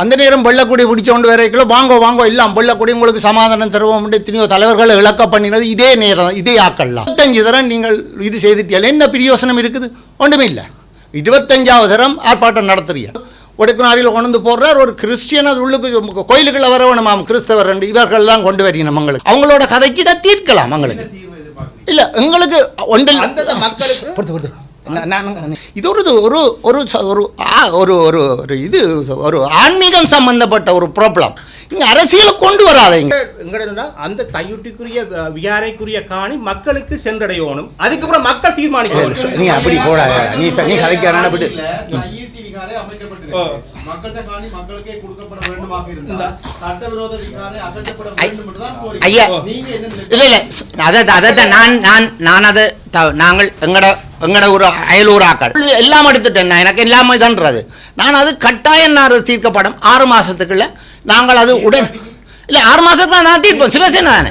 அந்த நேரம் வெள்ளக்குடி பிடிச்சோண்டு வரைக்கும் வாங்கோ வாங்கோ எல்லாம் வெள்ளக்குடி உங்களுக்கு சமாதானம் தருவோம் எத்தனையோ தலைவர்களை இழக்க பண்ணினது இதே நேரம் இதே ஆக்கள்லாம். இருபத்தஞ்சு தரம் நீங்கள் இது செய்துட்டீங்க என்ன பிரியோசனம் இருக்குது? ஒன்றுமே இல்லை. இருபத்தஞ்சாவது தரம் ஆர்ப்பாட்டம் நடத்துறீங்க ஒடுக்குநாளில் கொண்டு போடுறார். ஒரு கிறிஸ்டியன் அது உள்ளுக்கு கோயிலுக்குள்ள வர வேணுமாம் கிறிஸ்தவர் ரெண்டு இவர்கள் தான் கொண்டு வரீங்க நம்மங்களுக்கு அவங்களோட கதைக்கு இதை தீர்க்கலாம் அவங்களுக்கு இல்லை எங்களுக்கு ஒன்றில் பொறுத்து. இது ஒரு இது ஒரு ஒரு ஒரு ஆ- ஒரு ஒரு ஒரு இது ஒரு ஆன்மீகம் சம்பந்தப்பட்ட ஒரு ப்ராப்ளம் நீங்கள் அரசியலை கொண்டு வராதீங்க. எங்கடா அந்த தையுட்டிக்குரிய அஹ், விகாரைக்குரிய காணி மக்களுக்கு சென்றடையணும். அதுக்கப்புறம் மக்கள் தீர்மானிக்கணும். நீ அப்படி போடாத நீ நீ கோரிக்கை. ஐயா. நீங்க என்ன நினைக்கிறீங்க? இல்லை இல்லை அதை அதை நான் நான் நான் அதை த- நாங்கள் எங்கட எங்கட ஒரு அயலூராக்கள் எல்லாம் எடுத்துட்டேன் நான். எனக்கு எல்லாமே தான்றது நான் அது கட்டாயம் நான் அது தீர்க்கப்படும். ஆறு மாதத்துக்குள்ள நாங்கள் அது உடன் இல்லை ஆறு மாதத்துக்குள்ள நான் தீர்ப்போம். சிவசேனா தானே?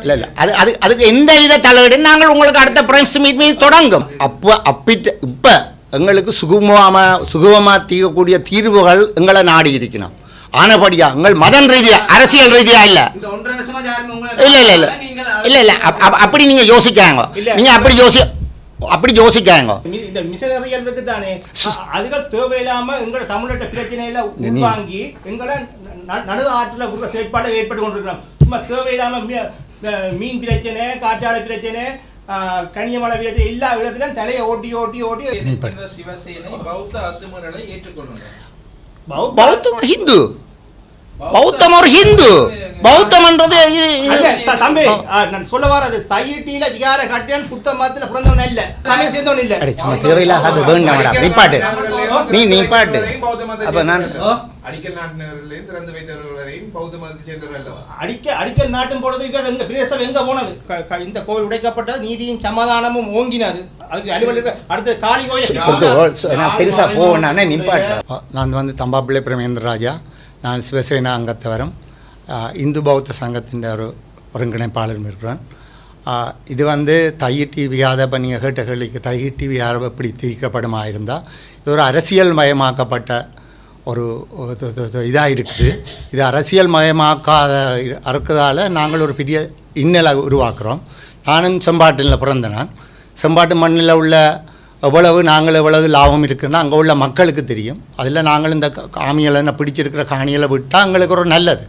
இல்லை இல்லை. அது அது அதுக்கு எந்த வித தலையீடு நாங்கள் உங்களுக்கு அடுத்த பிரைம்ஸ் மீட் மீட் தொடங்கும். அப்போ அப்பிட்டு இப்போ எங்களுக்கு சுகமமாக சுகமமாக தீர்க்கக்கூடிய தீர்வுகள் எங்களை நாடி இருக்கணும் ஆனபடியா எங்கள் மதன் ரீதியா அரசியல் ரீதியா இல்லை. உங்களை இல்ல இல்ல இல்ல. நீங்கள் இல்ல இல்ல. அப்- அப்- அப்படி நீங்க யோசிக்காங்க. இல்ல. நீங்க அப்படி யோசி அப்படி யோசிக்காங்க. இந்த மிஷனரியல் இருக்கு தானே அதுகள் தேவையில்லாம எங்களை தமிழ்நாட்டு பிரச்சனையில உள்வாங்கி எங்களை ந- நடு ஆற்றுல உள்ள செயற்பாடு ஏற்பட்டு கொண்டிருக்கிறோம். சும்மா தேவையில்லாம மீன் பிரச்சனை காற்றாலை பிரச்சனை கனியமலை எல்லா இடத்துலயும் தலையை ஓட்டி ஓட்டி ஓட்டி சிவசேனை பௌத்த அத்துமீறலை ஏற்றுக்கொள்ளுங்க பௌத்த- பௌத்தம் ஹிந்து. பௌத்தம் ஒரு ஹிந்து. பௌத்தம்ன்றது தம்பி நான் சொல்ல வரது தையிட்டியில விகார கட்டியான் புத்த மதத்துல பிறந்தவன் இல்ல. சமயம் சேர்ந்தவன் இல்ல. அடே, சும்மா தேவையில்லாத வேண்டாம்டா நிப்பாட்டு நீ நிப்பாட்டு அப்ப நான் அடிக்கல் நாட்டினவர்களையும் திறந்து வைத்தவர்களையும் பௌத்த மதத்தை சேர்ந்தவர்கள் அல்லவா? அடிக்க அடிக்கல் நாட்டும் பொழுது எங்க பிரதேசம் எங்க போனது? இந்த கோவில் உடைக்கப்பட்டது நீதியும் சமாதானமும் ஓங்கினது. அதுக்கு அலுவலக அடுத்து காளி கோயில். நான் பெருசா போவேன் நிப்பாட்டு நான் வந்து தம்பாப்பிள்ளை பிரமேந்திர ராஜா. நான் சிவசேனா அங்கத்தவரும். இந்து பௌத்த சங்கத்தின் ஒரு ஒருங்கிணைப்பாளரும் இருக்கிறான். இது வந்து தையி டிவி இப்போ நீங்கள் கேட்ட கேள்விக்கு தையி டிவி தீர்க்கப்படுமா இருந்தால் இது ஒரு அரசியல் மயமாக்கப்பட்ட ஒரு இதாக இருக்குது இது அரசியல் மயமாக்காத இருக்கிறதால நாங்கள் ஒரு பெரிய இன்னலை உருவாக்குறோம். நானும் செம்பாட்டில் பிறந்த நான். செம்பாட்டு மண்ணில் உள்ள எவ்வளவு நாங்கள் எவ்வளவு லாபம் இருக்குன்னா அங்கே உள்ள மக்களுக்கு தெரியும். அதில் நாங்கள் இந்த க- காமிகளை பிடிச்சிருக்கிற காணிகளை விட்டால் எங்களுக்கு ஒரு நல்லது.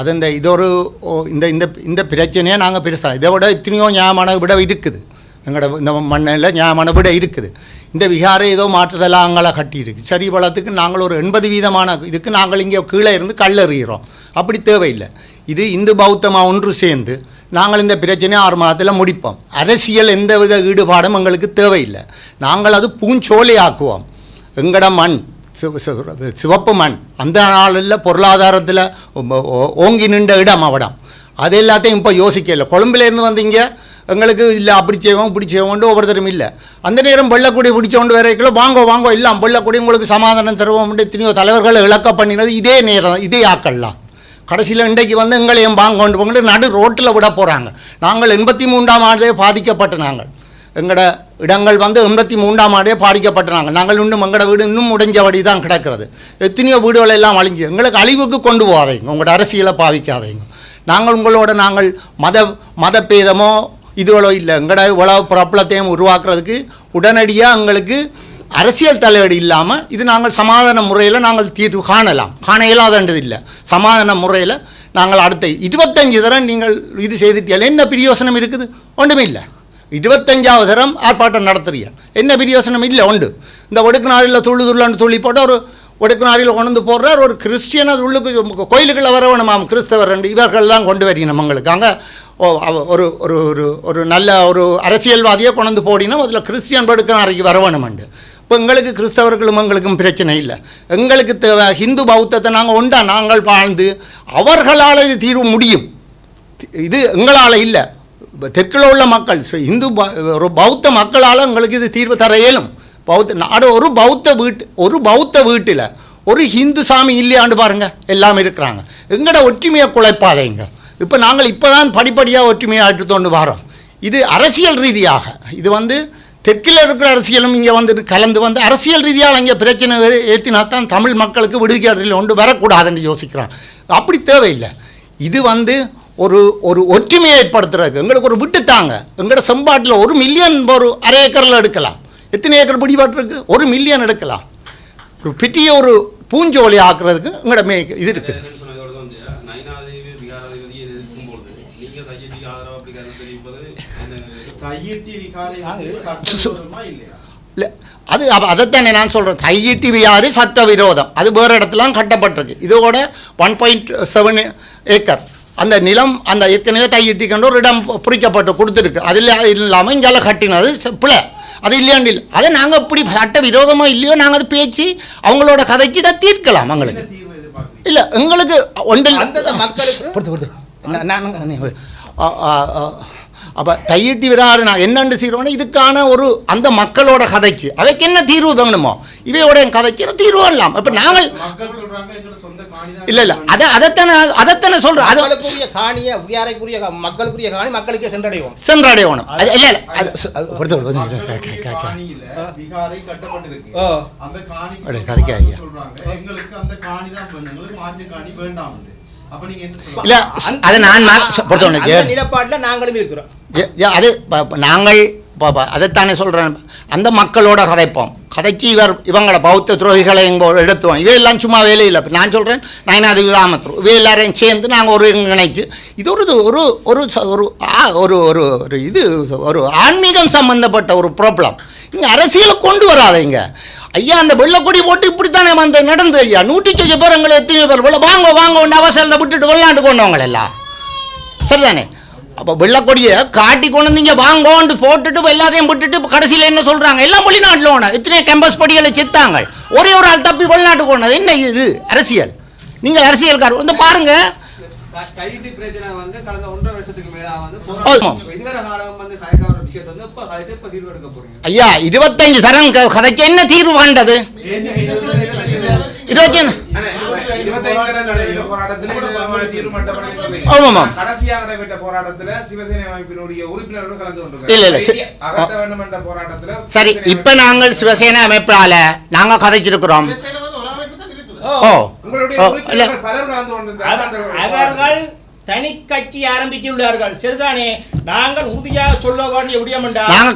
அது இந்த இது ஒரு ஓ, இந்த இந்த இந்த பிரச்சனையை நாங்கள் பெருசாக இதை விட எத்தனையோ ஞாபக விட இருக்குது. எங்களோட இந்த மண்ணில் ஞாபகம் விட இருக்குது. இந்த விகாரை ஏதோ மாற்றுதெல்லாம் அங்கெல்லாம் கட்டியிருக்கு. சரி வளத்துக்கு நாங்கள் ஒரு எண்பது வீதமான இதுக்கு நாங்கள் இங்கே கீழே இருந்து கல்லெறிகிறோம். அப்படி தேவையில்லை. இது இந்து பௌத்தமாக ஒன்று சேர்ந்து நாங்கள் இந்த பிரச்சனையை ஆறு மாதத்தில் முடிப்போம். அரசியல் எந்தவித ஈடுபாடும் எங்களுக்கு தேவையில்லை. நாங்கள் அது பூஞ்சோலை ஆக்குவோம் எங்களோட மண் சிவப்பு மண். அந்த நாளில் பொருளாதாரத்தில் ஓங்கி நின்ற இடம் அவடம் அது எல்லாத்தையும் இப்போ யோசிக்கல கொழும்புலேருந்து வந்தீங்க எங்களுக்கு இல்லை அப்படி செய்வோம் இப்படி செய்வோம்னு ஒவ்வொருத்தரும் இல்லை. அந்த நேரம் வெள்ளக்குடி பிடிச்சோண்டு வரைக்கும் வாங்கோ வாங்கோ எல்லாம் வெள்ளக்குடி உங்களுக்கு சமாதானம் தருவோம் எத்தனையோ தலைவர்களை இழக்க பண்ணினது இதே நேரம் இதே ஆக்கள்லாம். கடைசியில் இன்றைக்கு வந்து எங்களையும் வாங்க கொண்டு போங்கிட்டு நடு ரோட்டில் விட போகிறாங்க நாங்கள் எண்பத்தி மூன்றாம் ஆண்டே பாதிக்கப்பட்ட நாங்கள். எங்களோட இடங்கள் வந்து எண்பத்தி மூன்றாம் ஆண்டே பாதிக்கப்பட்ட நாங்கள் நாங்கள் இன்னும் எங்களோட வீடு இன்னும் முடிஞ்சபடி தான் கிடக்கிறது. எத்தனையோ வீடுகள் எல்லாம் அழிஞ்சு எங்களுக்கு அழிவுக்கு கொண்டு போகாதீங்க. உங்களோட அரசியலை பாவிக்காதீங்க. நாங்கள் உங்களோட நாங்கள் மத மதபேதமோ இதுகளோ இல்லை. எங்களோட உலக பிரபலத்தையும் உருவாக்குறதுக்கு உடனடியாக எங்களுக்கு அரசியல் தலையீடு இல்லாமல் இது நாங்கள் சமாதான முறையில் நாங்கள் தீர்வு காணலாம். காண இயலாதன்றது இல்லை. சமாதான முறையில் நாங்கள் அடுத்த இருபத்தஞ்சு தரம் நீங்கள் இது செய்துட்டீங்க என்ன பிரியோசனம் இருக்குது? ஒன்றுமே இல்லை. இருபத்தஞ்சாவது தரம் ஆர்ப்பாட்டம் நடத்துறியா? என்ன பிரியோசனம் இல்லை உண்டு. இந்த ஒடுக்குநாரில் துள்ளு துள்ளான்னு துள்ளி போட்டால் ஒரு ஒடுக்குநாரில் கொண்டு போடுறார். ஒரு கிறிஸ்டியன் அது உள்ளுக்கு கோயிலுக்குள்ள வரவணுமாம் கிறிஸ்தவர் ரெண்டு. இவர்கள் தான் கொண்டு வரீங்க நம்மங்களுக்கு. அங்கே ஓ, அவ- ஒரு ஒரு ஒரு ஒரு நல்ல ஒரு அரசியல்வாதியை கொண்டு வந்து போடினா அதில் கிறிஸ்டியன் படுக்க வர உண்டு. இப்போ எங்களுக்கு கிறிஸ்தவர்களும் எங்களுக்கும் பிரச்சனை இல்லை. எங்களுக்கு தேவை ஹிந்து பௌத்தத்தை நாங்கள் உண்டா? நாங்கள் வாழ்ந்து அவர்களால் இது தீர்வு முடியும். இது எங்களால் இல்லை. தெற்கில் உள்ள மக்கள் so இந்து ப- ஒரு பௌத்த மக்களால் எங்களுக்கு இது தீர்வு தர இயலும். பௌத்த நாடு ஒரு பௌத்த வீட்டு ஒரு பௌத்த வீட்டில் ஒரு ஹிந்து சாமி இல்லையாண்டு பாருங்கள் எல்லாம் இருக்கிறாங்க. எங்கட ஒற்றுமையை குலைப்பாதைங்க. இப்போ நாங்கள் இப்போ தான் படிப்படியாக ஒற்றுமையாக தோண்டு வரோம். இது அரசியல் ரீதியாக இது வந்து தெற்கில் இருக்கிற அரசியலும் இங்கே வந்துட்டு கலந்து வந்து அரசியல் ரீதியாக இங்கே பிரச்சனை ஏற்றினா தான் தமிழ் மக்களுக்கு விடுதலை ஒன்று வரக்கூடாதுன்னு யோசிக்கிறான். அப்படி தேவையில்லை. இது வந்து ஒரு ஒரு ஒற்றுமையை ஏற்படுத்துறதுக்கு எங்களுக்கு ஒரு விட்டு தாங்க. எங்களோட செம்பாட்டில் ஒரு மில்லியன் ஒரு அரை ஏக்கரில் எடுக்கலாம். எத்தனை ஏக்கர் பிடிபாட்டு இருக்குது ஒரு மில்லியன் எடுக்கலாம். ஒரு பெரிய ஒரு பூஞ்சோலி ஆக்குறதுக்கு எங்களோட மே இது இருக்குது. இல்லை அது அப்ப அதைத்தானே நான் சொல்கிறேன் தையிட்டி வியாறு சட்ட விரோதம். அது வேறு இடத்துலாம் கட்டப்பட்டிருக்கு. இதோட ஒன் பாயிண்ட் செவன் ஏக்கர். அந்த நிலம் அந்த ஏற்கனவே தையிட்டிக்கொண்டு ஒரு இடம் பிரிக்கப்பட்டு கொடுத்துருக்கு அதில் இல்லாமல் இங்கெல்லாம் கட்டினது பிழை அது இல்லையாண்டு இல்லை அதை நாங்கள் இப்படி சட்ட விரோதமாக இல்லையோ நாங்கள் அதை பேச்சு அவங்களோட கதைக்கு இதை தீர்க்கலாம் அவங்களுக்கு இல்லை எங்களுக்கு ஒன்றில் பொறுத்து. அப்போ தையிட்டி விராறு நான் என்னென்று செய்கிறோன்னா இதுக்கான ஒரு அந்த மக்களோட கதைக்கு அவைக்கு என்ன தீர்வு வேணுமோ இவையோட கதைக்கு தீர்வு வரலாம் இப்போ நாங்கள் மக்கள் சொல்றாங்க எங்களோட சொந்த காணிதான் இல்லை இல்லை. அதை அதைத்தானே அதைத்தானே சொல்கிறோம் அது காணிய உயாரைக்குரிய மக்களுக்குரிய காணி மக்களுக்கே சென்றடையும் சென்றடையணும். அது இல்லை இல்லை. அது பொறுத்து கதைக்கு ஐயா. இல்லை அதை நான் மா- பொறுத்த அந்த உடனே நிலப்பாட்டுல நாங்களும் இருக்கிறோம். அது நாங்கள் அதைத்தானே சொல்கிறேன் அந்த மக்களோட கதைப்போம். கதைச்சி இவர் இவங்களோட பௌத்த துரோகிகளை இங்கே எடுத்துவோம் இவையெல்லாம் சும்மா வேலையில் இப்போ நான் சொல்கிறேன் நயனாதி விதாமத்துரு இவை எல்லாரையும் சேர்ந்து நாங்கள் ஒரு இணைச்சு இது ஒரு இது ஒரு ஒரு ஒரு ஆ- ஒரு ஒரு ஒரு இது ஒரு ஆன்மீகம் சம்பந்தப்பட்ட ஒரு ப்ராப்ளம் இங்கே அரசியலை கொண்டு வராதீங்க. ஐயா அந்த வெள்ளக்கொடி போட்டு இப்படித்தானே வந்து நடந்து ஐயா? நூற்றி சொச்ச பேர் எங்களை எத்தனை பேர் வெள்ள வாங்க வாங்க ஒன்று அவசரத்தில் விட்டுட்டு வெள்ளாண்டு கொண்டவங்க எல்லாம் சரிதானே? அப்போ வெள்ளக்கொடியை காட்டி கொண்டு வந்தீங்க வாங்கோண்டு போட்டுட்டு எல்லாத்தையும் விட்டுட்டு கடைசியில் என்ன சொல்கிறாங்க எல்லாம் வெளிநாட்டில் ஓன. இத்தனை கேம்பஸ் படிகளை செத்தாங்க. ஒரே ஒரு ஆள் தப்பி வெளிநாட்டுக்கு ஓனது. என்ன இது? அரசியல். நீங்கள் அரசியல்கார் வந்து பாருங்கள் கையிட்டு பிரச்சனை வந்து கடந்த ஒன்றரை வருஷத்துக்கு மேலா வந்து. போராட்டம். இதுவரை காலம் வந்து கலைக்க வர விஷயத்தை வந்து இப்ப கலைச்சு இப்ப தீர்வு எடுக்க போறீங்க. ஐயா இருபத்தஞ்சு தரம் கதைக்கு என்ன தீர்வு வேண்டது நீங்க இருபத்தி நாள் நடைபெற்ற போராட்டத்துல சிவசேனை அமைப்பினுடைய உறுப்பினர்கள் கலந்து போராட்டத்துல சரி இப்போ நாங்கள் சிவசேனா அமைப்பால் நாங்கள் கதைச்சிருக்கிறோம். அவர்- அவர்கள் தனி கட்சி ஆரம்பித்துள்ளார்கள். சரிதானே நாங்கள் உறுதியாக சொல்ல வேண்டிய விடியம் என்றால்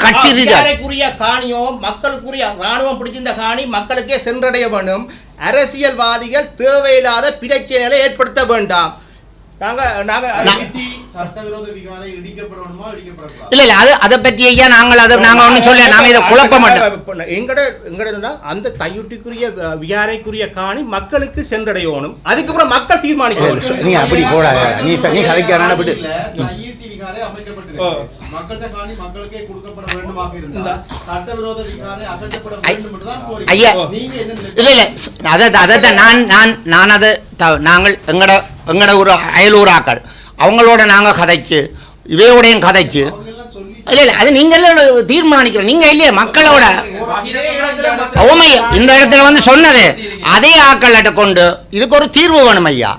காணியோ மக்களுக்குரிய ராணுவம் பிடிச்சிருந்த காணி மக்களுக்கே சென்றடைய வேண்டும். அரசியல்வாதிகள் தேவையில்லாத பிரச்சனைகளை ஏற்படுத்த வேண்டாம். நாங்க நாங்க தையிட்டி சட்டவிரோத விகாரை இடிக்கப்படணுமா இடிக்கப்படக்கூடாது? இல்லை இல்லை அது அதை பற்றி ஐயா நாங்கள் அதை நாங்கள் ஒன்றும் சொல்ல நாங்கள் இதை குழப்ப மாட்டோம். எங்கட எங்கட அந்த கையுட்டிக்குரிய அஹ், விகாரைக்குரிய காணி மக்களுக்கு சென்றடையணும். அதுக்கப்புறம் மக்கள் தீர்மானிக்கணும். நீ அப்படி போடாத நீ நீ கதைக்காரன விட்டு இல்ல, தையிட்டி விகாரை அமைக்கப்பட்டிருக்கு. மக்கள்கிட்ட காணி மக்களுக்கே கொடுக்கப்பட வேண்டுமாக இருந்தா சட்டவிரோத விகாரை அகற்றப்பட ஐ- வேண்டும் என்றுதான் ஐயா. கோரிக்கை நீங்க என்ன இல்லை இல்லை அதை அதை தான் நான் நான் நான் அதை த நாங்கள் எங்கட எங்கட ஒரு அயலூராக்கள். அவங்களோட நாங்கள் கதைச்சு இவையோடையும் கதைச்சு. இல்லை இல்லை அது நீங்கள் தீர்மானிக்கிறோம் நீங்கள் இல்லையே மக்களோட உண்மை இந்த இடத்துல வந்து சொன்னது அதே ஆக்கள்கிட்ட கொண்டு இதுக்கு ஒரு தீர்வு வேணும் ஐயா.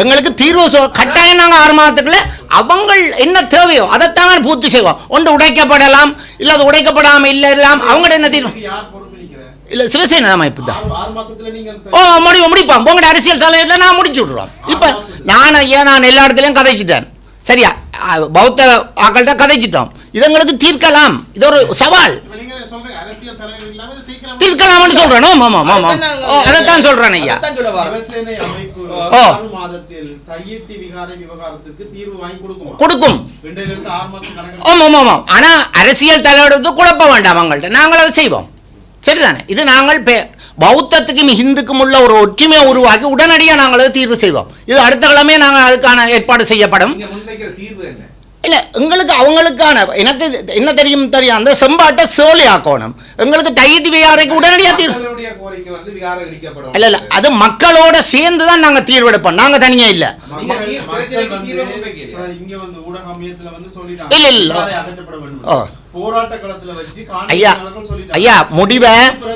எங்களுக்கு தீர்வு சொ கட்டாயம் நாங்கள் ஆறு மாதத்துக்குள்ள அவங்க என்ன தேவையோ அதைத்தாங்க பூர்த்தி செய்வோம். ஒன்று உடைக்கப்படலாம் இல்லை அது உடைக்கப்படாமல் இல்லை எல்லாம் அவங்கள்ட்ட என்ன தீர்வு? இல்லை சிவசேனா அமைப்பு தான் ஓ முடி முடிப்போம். உங்களோட அரசியல் தலைவரில் நான் முடிச்சு விட்ருவோம் இப்போ நான் ஐயா நான் எல்லா இடத்துலையும் கதைச்சிட்டேன்? சரியா? பௌத்த ஆக்கள்கிட்ட கதைச்சிட்டோம். இது எங்களுக்கு தீர்க்கலாம். இது ஒரு சவால். தீர்க்கலாம்னு சொல்கிறேன் ஆமாம் ஆமாம் ஆமாம் ஓ அதைத்தான் சொல்கிறேன் ஐயா. ஓ. ஆறு மாதத்தில் தையிட்டி விகாரை விவகாரத்துக்கு தீர்வு வாங்கி கொடுக்குமா? கொடுக்கும். ரெண்டுல இருந்து ஆறு மாசம் கணக்கு ஆமாம் ஆமாம் ஆமாம். ஆனால் அரசியல் தலைவருக்கு குழப்ப வேண்டாம் அவங்கள்ட்ட. நாங்கள் அதை செய்வோம். சரிதானே? இது நாங்கள் பே பௌத்தத்துக்கும் ஹிந்துக்கும் உள்ள ஒரு ஒற்றுமையை உருவாக்கி உடனடியாக நாங்கள் அதை தீர்வு செய்வோம். இது அடுத்த கிழமையே நாங்கள் அதுக்கான ஏற்பாடு செய்யப்படும். நீங்க முன்வைக்கிற தீர்வு என்ன? இல்லை எங்களுக்கு அவங்களுக்கான எனக்கு என்ன தெரியும் தெரியும் அந்த செம்பாட்டை சோழி ஆக்கணும். எங்களுக்கு தையிட்டு வியாரைக்கு உடனடியாக தீர்வு மக்களுடைய கோரிக்கை வந்து விகாரம் இடிக்கப்படும். இல்லை இல்லை அது மக்களோட சேர்ந்து தான் நாங்கள் தீர்வெடுப்போம். நாங்கள் தனியாக இல்லை. தீர்வு தீர்வு இல்ல, இல்ல. ஓ. போராட்ட களத்துல வச்சு ஐயா ஐயா முடிவை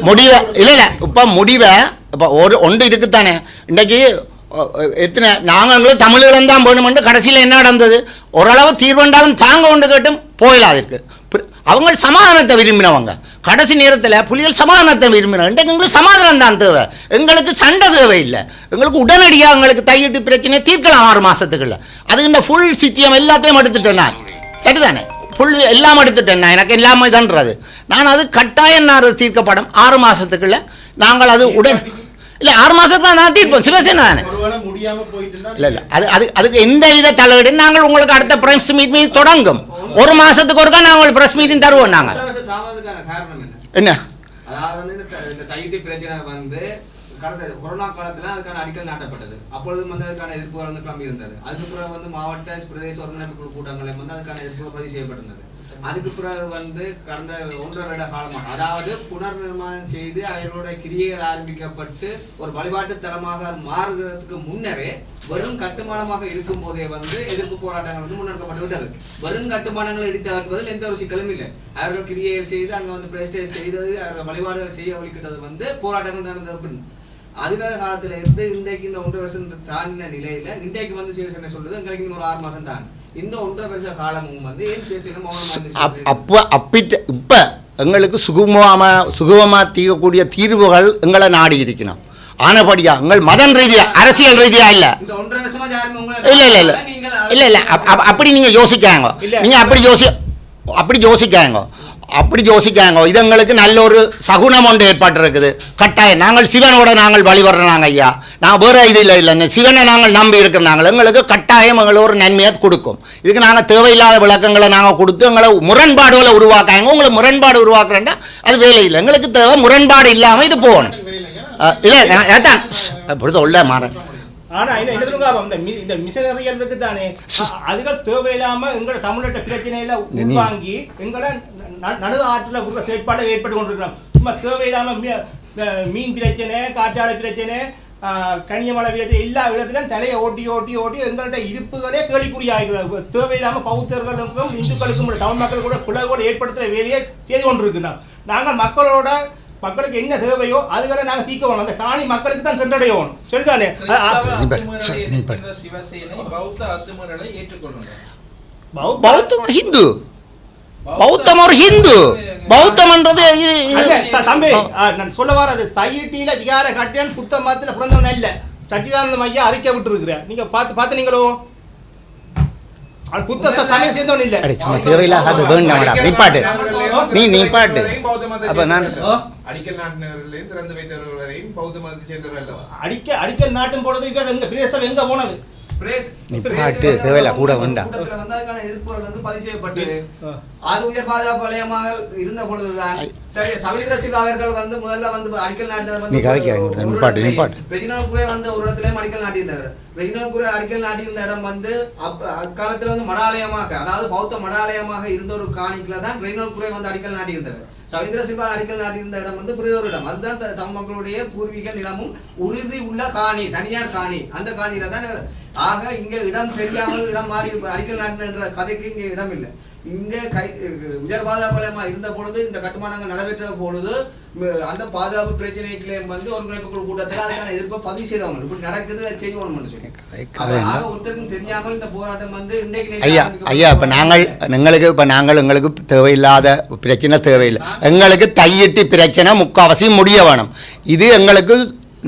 முடிவை இல்லை இல்லை இப்போ முடிவை இப்போ ஒரு ஒன்று இருக்குத்தானே? இன்றைக்கி எத்தனை நாங்களும் தமிழர்களும் தான் வேணுமென்று கடைசியில் என்ன நடந்தது? ஓரளவு தீர்வுண்டாலும் தாங்க ஒன்று கேட்டும் போயிடாது இருக்கு அவங்க சமாதானத்தை விரும்பினவங்க. கடைசி நேரத்தில் புலிகள் சமாதானத்தை விரும்பினோம் இன்றைக்கு எங்களுக்கு சமாதானம் தான் தேவை. எங்களுக்கு சண்டை தேவையில்லை. எங்களுக்கு உடனடியாக எங்களுக்கு தையிட்டு பிரச்சனையை தீர்க்கலாம் ஆறு மாதத்துக்குள்ள அது இந்த ஃபுல் சிட்டியம் எல்லாத்தையும் எடுத்துட்டேன் நான். சரிதானே? ஃபுல் எல்லாம் எடுத்துட்டேன் நான். எனக்கு எல்லாமே தான்றது நான் அது கட்டாயம் நான் அது தீர்க்கப்படும். ஆறு மாதத்துக்குள்ள நாங்கள் அது உடன் இல்லை ஆறு மாதத்துக்குள்ள நான் தீர்ப்போம். சிவசேனா தானே? இல்லை இல்லை. அது அது அதுக்கு எந்த வித தலையீடு? நாங்கள் உங்களுக்கு அடுத்த பிரஸ் மீட்டிங் தொடங்கும். ஒரு மாதத்துக்கு ஒருக்கா நாங்கள் பிரஸ் மீட்டிங் தருவோம் நாங்கள். என்ன? கடந்தது கொரோனா காலத்துல அதுக்கான அடிக்கல் நாட்டப்பட்டது. அப்பொழுது வந்து அதுக்கான எதிர்ப்புகள் வந்து கிளம்பி இருந்தது. அதுக்கு பிறகு வந்து மாவட்ட பிரதேச ஒருங்கிணைப்பு குழு கூட்டங்களில் வந்து அதுக்கான எதிர்ப்புகள் பதிவு செய்யப்பட்டிருந்தது. அதுக்கு பிறகு வந்து கடந்த ஒன்றரை வருட காலமாக அதாவது புனர் நிர்மாணம் செய்து அவர்களோட கிரியைகள் ஆரம்பிக்கப்பட்டு ஒரு வழிபாட்டு தலமாக மாறுகிறதுக்கு முன்னரே வெறும் கட்டுமானமாக இருக்கும் போதே வந்து எதிர்ப்பு போராட்டங்கள் வந்து முன்னெடுக்கப்பட்டு விட்டது. வெறும் கட்டுமானங்களை இடித்து அகற்றுவதில் எந்த ஒரு சிக்கலும் இல்லை. அவர்கள் கிரியைகள் செய்து அங்கே வந்து பிரஸ்டேஜ் செய்தது அவர்கள் வழிபாடுகள் செய்ய வழிக்கிட்டது வந்து போராட்டங்கள் நடந்தது பின் அதுக்கான காலத்துல இருந்து இன்றைக்கு இந்த ஒன்றரை வருஷம் தாண்டின நிலையில இன்றைக்கு வந்து சிவசேனை சொல்லுது? எங்களுக்கு இன்னும் ஒரு ஆறு மாசம் தான். இந்த ஒன்றரை வருஷ காலமும் வந்து ஏன் சிவசேனை? அப்போ அப்பிட்ட இப்போ எங்களுக்கு சுகமமாக சுகமமாக தீர்க்கக்கூடிய தீர்வுகள் எங்களை நாடி இருக்கணும் ஆனபடியா எங்கள் மதன் ரீதியா அரசியல் ரீதியா இல்லை. இல்லை இல்லை இல்லை. இல்லை இல்லை. அப்- அப்- அப்படி நீங்கள் யோசிக்காங்க. நீங்கள் அப்படி யோசி அப்படி யோசிக்காங்க. அப்படி யோசிக்காங்க. இது எங்களுக்கு நல்ல ஒரு சகுனம் ஒன்று ஏற்பட்டிருக்குது. கட்டாயம். நாங்கள் சிவனோட நாங்கள் வழிபடுறாங்க ஐயா. நான் வேற இது இல்லை இல்லை. சிவனை நாங்கள் நம்பி இருக்கிறாங்க எங்களுக்கு கட்டாயம் எங்களை ஒரு நன்மையை கொடுக்கும். இதுக்கு நாங்கள் தேவையில்லாத விளக்கங்களை நாங்கள் கொடுத்து எங்களை முரண்பாடுகளை உருவாக்காங்க. உங்களை முரண்பாடு உருவாக்குறேன்னா அது வேலை இல்லை. எங்களுக்கு தேவை முரண்பாடு இல்லாமல் இது போகணும். இல்லை நான் அதான் உள்ள மாறேன். ஆனா என்ன சொல்லுங்க இந்த இந்த மிஷனரியல் இருக்கு தானே அதுகள் தேவையில்லாம எங்களை தமிழ்நாட்டு பிரச்சனையில உள்வாங்கி எங்களை நடு ஆற்றுல உள்ள செயற்பாடு ஏற்பட்டு கொண்டிருக்கிறோம். சும்மா தேவையில்லாம மீன் பிரச்சனை காற்றாலை பிரச்சனை கனியமலை பிரச்சனை எல்லா இடத்திலும் தலையை ஓட்டி ஓட்டி ஓட்டி எங்கள்ட்ட இருப்புகளே கேள்விக்குறியாகிறது தேவையில்லாம பௌத்தர்களுக்கும் இந்துக்களுக்கும் தமிழ் மக்கள் கூட பிளவோடு ஏற்படுத்துகிற வேலையை செய்து கொண்டிருக்கிறோம் நாங்கள் மக்களோட மக்களுக்கு என்ன தேவையோ அதுகளை நாங்கள் தீர்க்கணும். அந்த காணி மக்களுக்கு தான் சென்றடையணும். சரிதானே? பௌத்த பௌத்த- பௌத்தம் ஹிந்து. பௌத்தம் ஒரு ஹிந்து. பௌத்தம்ன்றது தம்பி நான் சொல்ல வர்றது தையிட்டியில விகார கட்டியான் சுத்த மதத்துல பிறந்தவன் இல்ல. சச்சிதானந்தம் ஐயா அறிக்கை விட்டு இருக்கிற நீங்க பார்த்து பார்த்து நீங்களோ அது புத்த ச- சமயம் சேர்ந்தவன் இல்ல அடே, சும்மா தேவையில்லாத வேண்டாம்டா நிப்பாட்டு நீ நிப்பாட்டு பௌத்த மதத்தை அப்ப நான் சேர்ந்தவர்கள். அடிக்கல் நாட்டினவர்களையும் திறந்து வைத்தவர்கள் வரையும் பௌத்த மதத்தை சேர்ந்தவர்கள் அடிக்க அடிக்கல் நாட்டும் பொழுது எங்க பிரதேசம் எங்க போனது? பிரேஸ்- நீ பிரேஸ் பாட்டு, வந்து தேவையில்ல, கூட வேண்டாம். வந்து அதுக்கான எதிர்ப்புகள் வந்து பதிவு செய்யப்பட்டு ஆ. அது உயர் பாதுகாப்பு வலயமாக இருந்த பொழுதுதான் சரி சமீந்திர சிவா அவர்கள் வந்து முதல்ல வந்து அடிக்கல் நாட்டினது நிப்பாட்டு, இடத்திலே- நிப்பாட்டு. ரெஜினால் குரே வந்து ஒரு இடத்துலயும் அடிக்கல் நாட்டியிருந்தார் ரெஜினால் குரே அடிக்கல் நாட்டியிருந்த இடம் வந்து அப்ப அக்காலத்துல வந்து மடாலயமாக அதாவது பௌத்த மடாலயமாக இருந்த ஒரு காணிக்குல தான் ரெஜினால் குரே வந்து அடிக்கல் நாட்டியிருந்தவர் சவீந்திர சிவா அடிக்கல் நாட்டியிருந்த இடம் வந்து புரித ஒரு இடம் அதுதான் தமிழ் மக்களுடைய பூர்வீக நிலமும் உறுதி உள்ள காணி தனியார் காணி அந்த காணியில தான் ஆக இங்க இடம் தெரியாமல் இடம் மாறி அடிக்கல் நாட்டின கதைக்கு இங்க இடம் இல்லை. இங்க கை உயர் பாதுகாப்பு இருந்த பொழுது இந்த கட்டுமானங்கள் நடைபெற்ற பொழுது அந்த பாதுகாப்பு பிரச்சனைகளே வந்து ஒருங்கிணைப்பு குழு கூட்டத்தில் அதுக்கான எதிர்ப்பை பதிவு செய்தவங்க. இப்படி நடக்குது அதை செய்யணும்னு சொல்லி ஒருத்தருக்கும் தெரியாமல் இந்த போராட்டம் வந்து இன்றைக்கு நேற்று ஐயா ஐயா இப்போ நாங்கள் எங்களுக்கு இப்போ நாங்கள் எங்களுக்கு தேவையில்லாத பிரச்சனை தேவையில்லை. எங்களுக்கு தையிட்டு பிரச்சனை முக்கால்வாசியும் முடிய வேணும். இது எங்களுக்கு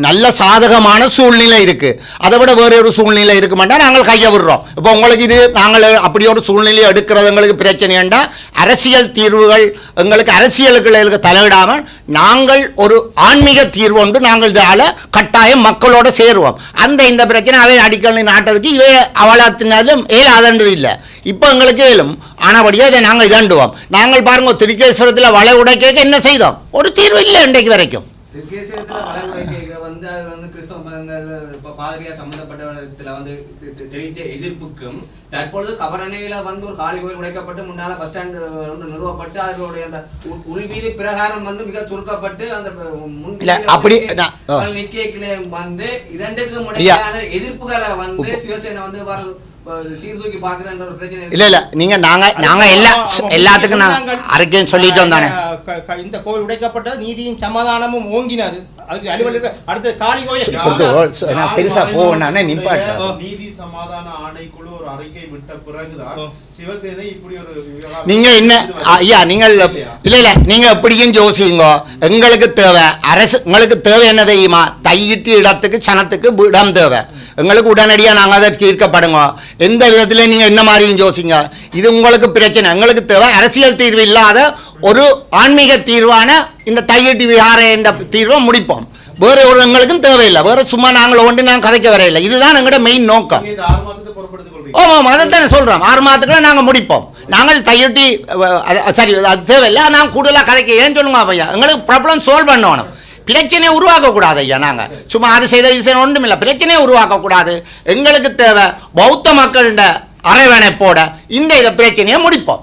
நல்ல சாதகமான சூழ்நிலை இருக்குது அதை விட வேறு ஒரு சூழ்நிலை இருக்க மாட்டா நாங்கள் கையை விடுறோம். இப்போ உங்களுக்கு இது நாங்கள் அப்படி ஒரு சூழ்நிலையை எடுக்கிறது எங்களுக்கு பிரச்சனைண்டா அரசியல் தீர்வுகள் எங்களுக்கு அரசியலுக்கு தலையிடாமல் நாங்கள் ஒரு ஆன்மீக தீர்வு ஒன்று நாங்கள் இதால் கட்டாயம் மக்களோட சேருவோம். அந்த இந்த பிரச்சனை அவை அடிக்கடி நாட்டதுக்கு இவை அவலத்தினாலும் ஏலாதன்றது இல்லை. இப்போ எங்களுக்கு ஏலும் ஆனபடியாக இதை நாங்கள் இதாண்டுவோம். நாங்கள் பாருங்க திருக்கேஸ்வரத்தில் வளை உடைக்க என்ன செய்தோம்? ஒரு தீர்வு இல்லை இன்றைக்கு வரைக்கும் தெற்கேசியத்துல வளைகுடைக்க வந்து அது வந்து கிறிஸ்தவ மதங்கள் இப்ப பாதிரியார் சம்பந்தப்பட்ட வந்து தெரிவித்த எதிர்ப்புக்கும் தற்பொழுது கபரணையில வந்து ஒரு காளி கோயில் உடைக்கப்பட்டு முன்னால பஸ் ஸ்டாண்ட் ஒன்று நிறுவப்பட்டு அதனுடைய அந்த உள்- உள்வீதி பிரகாரம் வந்து மிக சுருக்கப்பட்டு அந்த முன் அப்படி வந்து இரண்டுக்கும். இடையிலான எதிர்ப்புகளை வந்து சிவசேனை வந்து. இல்லை இல்லை நீங்கள் நாங்கள் நாங்கள் எல்லா எல்லாத்துக்கும் நாங்கள் அறிக்கையும் சொல்லிட்டு வந்தானே இந்த கோயில் உடைக்கப்பட்டது நீதியும் சமாதானமும் ஓங்கினது அதுக்கு அலுவலக அடுத்து காளி கோயில். சொல்லு, ஓ, சொ- நான் பெருசா போவேன் நானே நிப்பாட்டு ஓ. நீதி சமாதான ஆணைக்குழு ஒரு ஒரு அறிக்கை விட்ட பிறகுதான் ஓ. சிவசேனை இப்படி ஒரு விவகாரம் நீங்க என்ன? ஐயா நீங்கள்? இல்ல இல்ல நீங்க எப்படியும் யோசிங்க. எங்களுக்கு தேவை அரசு உங்களுக்கு தேவை என்ன தெரியுமா? தையிட்டு இடத்துக்கு சனத்துக்கு இடம் தேவை. எங்களுக்கு உடனடியா நாங்க அதை தீர்க்கப்படுங்க. எந்த விதத்துல நீங்க என்ன மாதிரியும் யோசிங்க. இது உங்களுக்கு பிரச்சனை. எங்களுக்கு தேவை அரசியல் தீர்வு இல்லாத ஒரு ஆன்மீக தீர்வான இந்த தையிட்டு விகார என்ற தீர்வை முடிப்போம். வேற ஒரு எங்களுக்கும் தேவையில்லை. வேற சும்மா நாங்கள் ஒன்று நாங்கள் கதைக்க வரையில்லை. இதுதான் எங்களோட மெயின் நோக்கம். ஆமாம் அதைத்தானே சொல்கிறோம் ஆறு மாதத்துக்குள்ள நாங்கள் முடிப்போம். நாங்கள் தையொட்டி அது- சரி அது தேவையில்லை. நாங்கள் கூடுதலாக கதைக்க ஏன் சொல்லுங்க ஐயா எங்களுக்கு ப்ராப்ளம் சால்வ் பண்ணணும். பிரச்சனையை உருவாக்கக்கூடாது ஐயா நாங்கள் சும்மா அது செய்த இது செய்ய ஒன்றும் இல்லை பிரச்சனையை உருவாக்கக்கூடாது. எங்களுக்கு தேவை பௌத்த மக்கள்கிட்ட அரவணைப்போட இந்த இதை பிரச்சனையை முடிப்போம்.